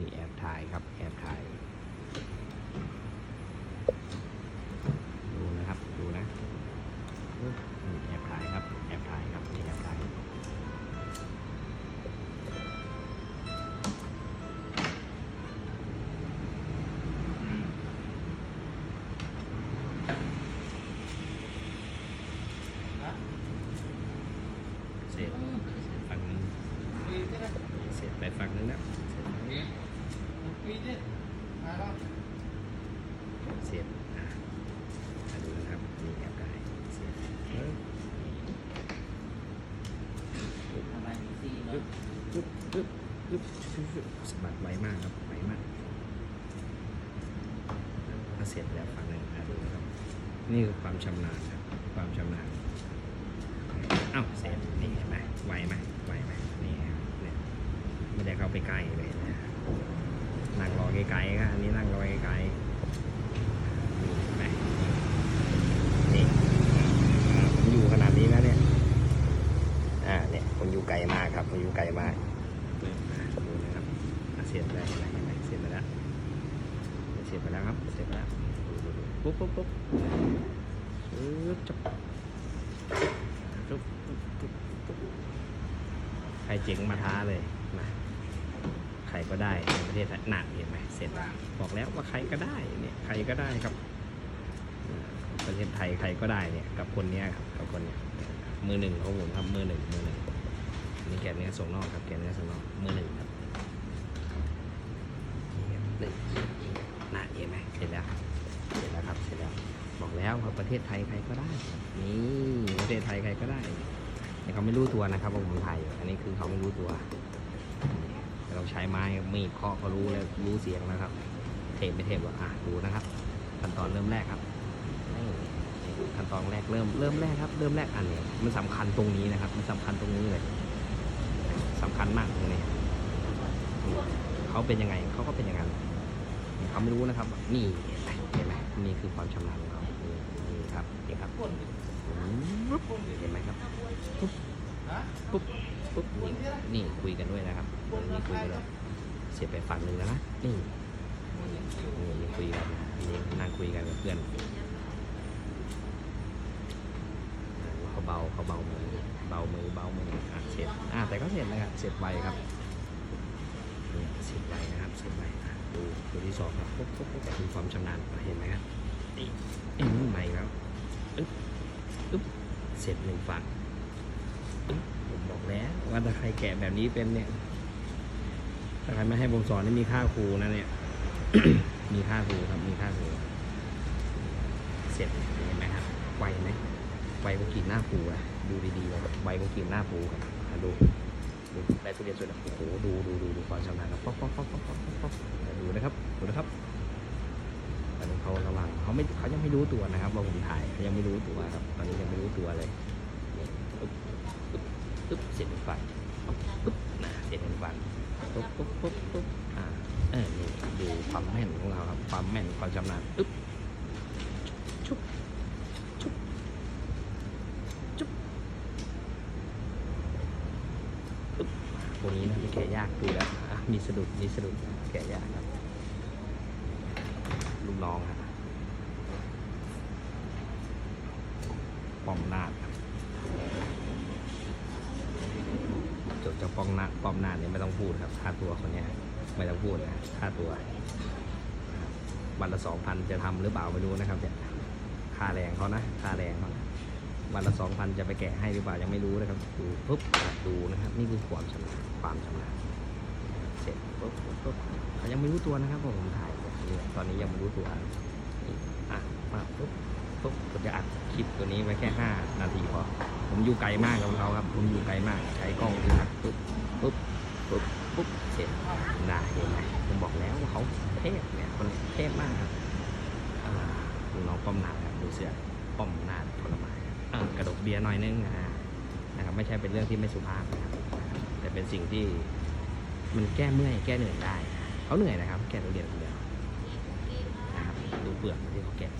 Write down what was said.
นี่แอบถ่ายครับ แอบถ่าย ดูนะครับ ดูนะแอบถ่ายครับ แอบถ่ายครับนี่แอบถ่าย เสร็จฝั่งนึงเสร็จไปฝั่งนึงนะ เสียบอะอะดูนะครับนี่แอบได้เสียบปึ๊บประมาณสี่เนาะปึ๊บปึ๊บปึ๊บปึ๊บสมบัติไวมากครับไวมากถ้าเสียบแล้วฝั่งหนึ่งอ่ดูนะครับ นี่คือความชำนาญครับ ความชำนาญเอ้าเสียบนี่เห็นไหมไวไหมไวไหมนี่ครับเนี่ยไม่ได้เข้าไปใกล้เลย นั่งรอไกลๆก็อันนี้นั่งรอไกลๆนี่เห็นไหมนี่อ่าผมอยู่ขนาดนี้แล้วเนี่ย อ่า เนี่ยผมอยู่ไกลมากครับผมอยู่ไกลมากดูนะครับเสียบได้เห็นไหมเห็นไหมเสียบไปแล้วเสียบไปแล้วครับ เสียบไปแล้ว ปุ๊บปุ๊บปุ๊บปึ๊บจับปุ๊บปุ๊บปุ๊บใครเจ๋งมาท้าเลย รก็ได้ในประเทศไทยหนักเห็นไหมเสร็จแล้วบอกแล้วว่าใครก็ได้เนี่ยใครก็ได้ครับ ประเทศไทยใครก็ได้เนี่ยกับคนเนี้ยครับกับคนเนี้ยมือหนึ่งของผมครับมือหนึ่งมือหนึ่งนี่แกเนื้อส่งนอกครับแกเนื้อส่งนอกมือหนึ่งครับหนึ่งนาเห็นไหมเสร็จแล้วเสร็จแล้วครับเสร็จแล้วบอกแล้วครับประเทศไทยใครก็ได้ นี่ประเทศไทยใครก็ได้แต่เขาไม่รู้ตัวนะครับว่าผมถ่ายอยู่อันนี้คือเขาไม่รู้ตัว เราใช้ไม้มีดเคาะก็รู้แล้วรู้เสียงแล้วครับ เทปไม่เทปวะอะดูนะครับ ขั้นตอนเริ่มแรกครับนี่ขั้นตอนแรกเริ่มเริ่มแรกครับ เริ่มแรกอันเนี้ยมันสำคัญตรงนี้นะครับ มันสำคัญตรงนี้เลยสำคัญมากตรงนี้เขาเป็นยังไงเขาก็เป็นอย่างนั้นเขาไม่รู้นะครับ นี่เห็นไหมเห็นไหมนี่คือความชำนาญของเขานี่นี่ครับนี่ครับปุ๊บเห็นไหมครับ ปุ๊บปุ๊บปุ๊บนี่นี่คุยกันด้วยนะครับนี่คุยกันเลยเสียบไปฝั่งหนึ่งแล้วนะนี่นี่นี่คุยกันนี่นั่งคุยกันกับเพื่อนเขาเบาเขาเบามือเบามือเบามืออะเสร็จอะแต่ก็เสร็จนะครับเสร็จไวครับเนี่ยเสร็จไวนะครับเสร็จไวอะดูตัวที่สองครับปุ๊บปุ๊บปุ๊บดูความชำนาญเห็นไหมครับนี่เอ็นใหม่แล้วอึ๊บอึ๊บเสร็จหนึ่งฝั่งอึ๊บ ผมบอกแล้วว่าถ้าใครแกะแบบนี้เป็นเนี่ยถ้าใครไม่ให้ผมสอนนี่มีค่าครูนะเนี่ย มีค่าครูครับ มีค่าครูเสร็จเห็นไหมครับไวไหมไวกว่ากินหน้าปูอะดูดีๆนะครับไวกว่ากินหน้าปูครับดูดูได้ทุเรียนสวยนะโอ้โหดูดูดูดูความชำนาญครับป๊อกป๊อกป๊อกป๊อกป๊อกป๊อกดูนะครับดูนะครับตอนนี้เขาระวังเขาไม่เขายังไม่รู้ตัวนะครับว่าผมถ่ายเขายังไม่รู้ตัวครับตอนนี้ยังไม่รู้ตัวเลย ปึ๊บปึ๊บเสร็จหนึ่งฝั่งปึ๊บนะเสร็จหนึ่งฝั่งปึ๊บปึ๊บปึ๊บปึ๊บอ่าเออนี่ดูความแม่นของเราครับความแม่นความชำนาญปึ๊บชุบชุบพวกนี้นะแกะยากดูแล้วอะมีสะดุดมีสะดุดแกะยากครับลูกน้องครับป้อมนาดะ ป้องหน้าป้อมนาเนี่ยไม่ต้องพูดครับค่าตัวคนนี้ไม่ต้องพูดนะค่าตัววันละสองพันจะทำหรือเปล่าไม่รู้นะครับเนี่ยค่าแรงเขานะค่าแรงเขานะวันละสองพันจะไปแกะให้หรือเปล่ายังไม่รู้นะครับ ดูปุ๊บดูนะครับ นี่คือความชำนาญความชำนาญเสร็จปุ๊บปุ๊บเขายังไม่รู้ตัวนะครับว่าผมถ่ายตอนนี้ยังไม่รู้ตัวอะมาปุ๊บ ปุ๊บผมจะอัดคลิปตัวนี้ไว้แค่ห้านาทีพอผมอยู่ไกลมากกับเขาครับ ผมอยู่ไกลมากใช้กล้องที่อัดปุ๊บปุ๊บปุ๊บปุ๊บเสร็จได้เห็นไหมผมบอกแล้วว่าเขาเทพเนี่ยคนเทพมากครับอ่าดูน้องป้อมนาดครับดูเสื้อป้อมนาดผลไม้เอ่อกระดกเบียร์หน่อยนึงอ่านะครับไม่ใช่เป็นเรื่องที่ไม่สุภาพนะครับแต่เป็นสิ่งที่มันแก้เมื่อยแก้เหนื่อยได้เขาเหนื่อยนะครับ แก้ตัวเรียนคนเดียวนะครับดูเปลือกที่เขาแกะ